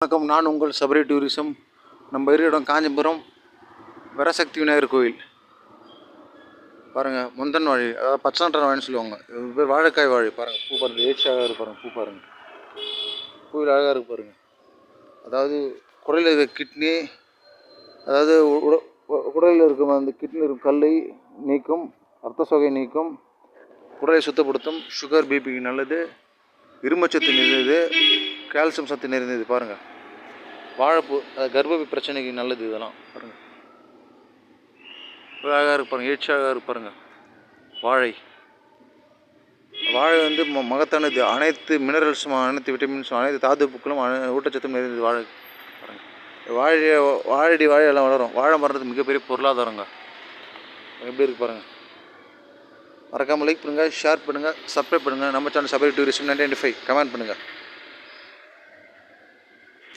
வணக்கம். நான் உங்கள் சபரி டூரிசம். நம்ம இருக்கிற இடம் காஞ்சிபுரம் வரசக்தி விநாயகர் கோயில் பாருங்கள் முந்தன் வாழை அதாவது பச்சாண்டன் வாழைன்னு சொல்லுவாங்க. இது பேர் வாழைக்காய் வாழை. பாருங்கள் பூ பாருங்கள் ஏச்சியாக இருக்கு பாருங்கள் பூ பாருங்கள் பூவில் அழகாக இருக்கு பாருங்கள் அதாவது குடலில் இருக்க கிட்னி அதாவது உட- குடலில் இருக்கும் அந்த கிட்னி இருக்கும் கல்லை நீக்கும் ரத்த சோகை நீக்கும் குடலை சுத்தப்படுத்தும் சுகர் பிபிக்கு நல்லது இருமச்சத்து நல்லது கால்சியம் சத்து நிறைந்தது பாருங்கள் வாழைப்பூ அது கர்ப்பப்பை பிரச்சனைக்கு நல்லது இதெல்லாம் பாருங்கள் அழகாக இருக்கு பாருங்கள் ஏழ்ச்சியாக இருக்கு பாருங்கள் வாழை. வாழை வந்து ம மகத்தானது. அனைத்து மினரல்ஸும் அனைத்து விட்டமின்ஸும் அனைத்து தாதுப்புக்களும் அனை- ஊட்டச்சத்தும் நிறைந்தது வாழை பாருங்கள் வாழை வாழடி வாழை எல்லாம் வளரும். வாழை மரத்துக்கு மிகப்பெரிய பொருளாதாரங்க. எப்படி இருக்கு பாருங்கள் மறக்காமல் லைக் பண்ணுங்கள் ஷேர் பண்ணுங்கள் சப்ஸ்கிரைப் பண்ணுங்கள் நம்ம channel Sabari tourist ninety five comment பண்ணுங்கள்